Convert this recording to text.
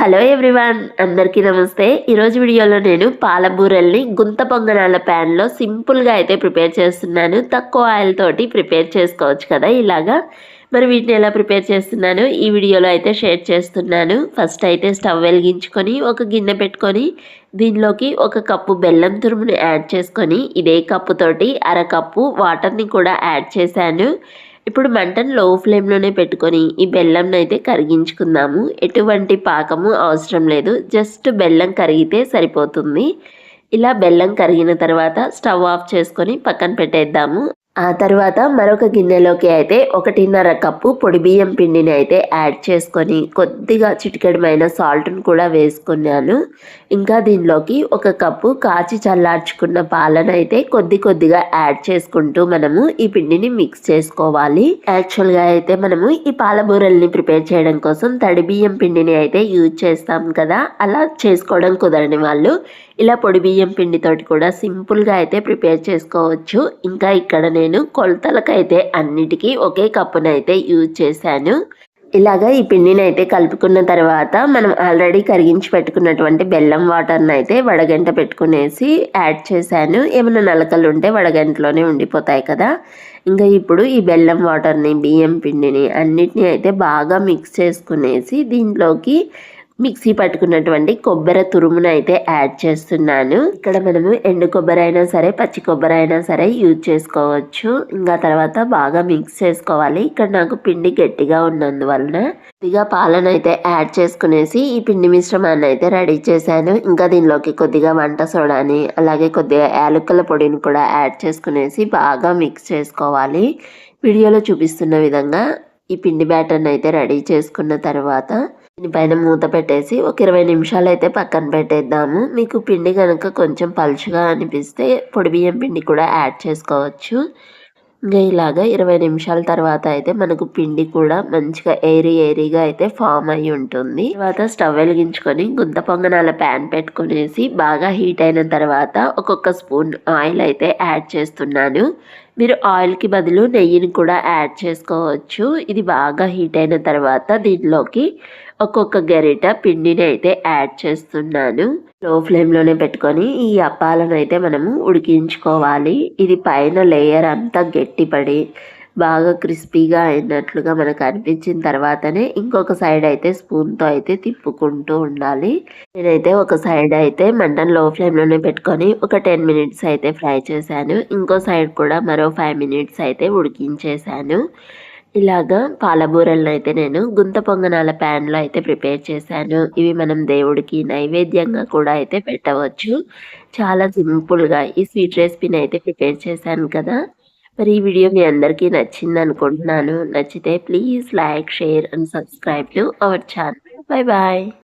Hello everyone అందరికీ నమస్తే. ఈరోజు వీడియోలో నేను పాలబూరల్ని గుంత పొంగనాల ప్యాన్లో సింపుల్గా అయితే ప్రిపేర్ చేస్తున్నాను. తక్కువ ఆయిల్ తోటి ప్రిపేర్ చేసుకోవచ్చు కదా ఇలాగా. మరి వీటిని ఎలా ప్రిపేర్ చేస్తున్నాను ఈ వీడియోలో అయితే షేర్ చేస్తున్నాను. ఫస్ట్ అయితే స్టవ్ వెలిగించుకొని ఒక గిన్నె పెట్టుకొని దీనిలోకి ఒక కప్పు బెల్లం తురుముని యాడ్ చేసుకొని ఇదే కప్పుతోటి అర కప్పు వాటర్ని కూడా యాడ్ చేశాను. ఇప్పుడు మంటను లో ఫ్లేమ్లోనే పెట్టుకొని ఈ బెల్లంను అయితే కరిగించుకుందాము. ఎటువంటి పాకము అవసరం లేదు. జస్ట్ బెల్లం కరిగితే సరిపోతుంది. ఇలా బెల్లం కరిగిన తర్వాత స్టవ్ ఆఫ్ చేసుకొని పక్కన పెట్టేద్దాము. ఆ తర్వాత మరొక గిన్నెలోకి అయితే ఒకటిన్నర కప్పు పొడి బియ్యం పిండిని అయితే యాడ్ చేసుకొని కొద్దిగా చిటికెడమైన సాల్ట్ను కూడా వేసుకున్నాను. ఇంకా దీనిలోకి ఒక కప్పు కాచి చల్లార్చుకున్న పాలను అయితే కొద్ది కొద్దిగా యాడ్ చేసుకుంటూ మనము ఈ పిండిని మిక్స్ చేసుకోవాలి. యాక్చువల్గా అయితే మనము ఈ పాలబూరల్ని ప్రిపేర్ చేయడం కోసం తడి బియ్యం పిండిని అయితే యూజ్ చేస్తాం కదా. అలా చేసుకోవడం కుదరని వాళ్ళు ఇలా పొడి బియ్యం పిండితోటి కూడా సింపుల్గా అయితే ప్రిపేర్ చేసుకోవచ్చు. ఇంకా ఇక్కడ నేను కొలతలకైతే అన్నిటికీ ఒకే కప్పునైతే యూజ్ చేశాను. ఇలాగ ఈ పిండిని అయితే కలుపుకున్న తర్వాత మనం ఆల్రెడీ కరిగించి పెట్టుకున్నటువంటి బెల్లం వాటర్ని అయితే వడగంట పెట్టుకునేసి యాడ్ చేశాను. ఏమైనా నలకలు ఉంటే వడగంటలోనే ఉండిపోతాయి కదా. ఇంకా ఇప్పుడు ఈ బెల్లం వాటర్ని బియ్యం పిండిని అన్నిటిని అయితే బాగా మిక్స్ చేసుకునేసి దీంట్లోకి మిక్సీ పట్టుకున్నటువంటి కొబ్బరి తురుమును అయితే యాడ్ చేస్తున్నాను. ఇక్కడ మనము ఎండు కొబ్బరి అయినా సరే పచ్చి కొబ్బరి అయినా సరే యూజ్ చేసుకోవచ్చు. ఇంకా తర్వాత బాగా మిక్స్ చేసుకోవాలి. ఇక్కడ నాకు పిండి గట్టిగా ఉన్నందువలన కొద్దిగా పాలను అయితే యాడ్ చేసుకునేసి ఈ పిండి మిశ్రమాన్ని అయితే రెడీ చేశాను. ఇంకా దీనిలోకి కొద్దిగా వంట సోడాని అలాగే కొద్దిగా యాలకుల పొడిని కూడా యాడ్ చేసుకునేసి బాగా మిక్స్ చేసుకోవాలి. వీడియోలో చూపిస్తున్న విధంగా ఈ పిండి బ్యాటర్ని అయితే రెడీ చేసుకున్న తర్వాత దీనిపైన మూత పెట్టేసి ఒక ఇరవై నిమిషాలు అయితే పక్కన పెట్టేద్దాము. మీకు పిండి కనుక కొంచెం పలుచుగా అనిపిస్తే పొడి బియ్యం పిండి కూడా యాడ్ చేసుకోవచ్చు. ఇంకా ఇలాగా ఇరవై నిమిషాల తర్వాత అయితే మనకు పిండి కూడా మంచిగా ఎయిరీ ఎయిరీగా అయితే ఫామ్ అయి ఉంటుంది. తర్వాత స్టవ్ వెలిగించుకొని గుంత పొంగనాల ప్యాన్ పెట్టుకునేసి బాగా హీట్ అయిన తర్వాత ఒక్కొక్క స్పూన్ ఆయిల్ అయితే యాడ్ చేస్తున్నాను. మీరు ఆయిల్కి బదులు నెయ్యిని కూడా యాడ్ చేసుకోవచ్చు. ఇది బాగా హీట్ అయిన తర్వాత దీనిలోకి ఒక్కొక్క గరిట పిండిని అయితే యాడ్ చేస్తున్నాను. లో ఫ్లేమ్లోనే పెట్టుకొని ఈ అప్పాలను అయితే మనము ఉడికించుకోవాలి. ఇది పైన లేయర్ అంతా గట్టిపడి బాగా క్రిస్పీగా అయినట్లుగా మనకు అనిపించిన తర్వాతనే ఇంకొక సైడ్ అయితే స్పూన్తో అయితే తిప్పుకుంటూ ఉండాలి. నేనైతే ఒక సైడ్ అయితే మంటను లో ఫ్లేమ్లోనే పెట్టుకొని ఒక టెన్ మినిట్స్ అయితే ఫ్రై చేశాను. ఇంకో సైడ్ కూడా మరో ఫైవ్ మినిట్స్ అయితే ఉడికించేశాను. ఇలాగా పాలబూరలను అయితే నేను గుంత పొంగనాల ప్యాన్లో అయితే ప్రిపేర్ చేశాను. ఇవి మనం దేవుడికి నైవేద్యంగా కూడా అయితే పెట్టవచ్చు. చాలా సింపుల్గా ఈ స్వీట్ రెసిపీని అయితే ప్రిపేర్ చేశాను కదా. మరి ఈ వీడియో మీ అందరికీ నచ్చింది అనుకుంటున్నాను. నచ్చితే please like share and subscribe to our channel. Bye bye.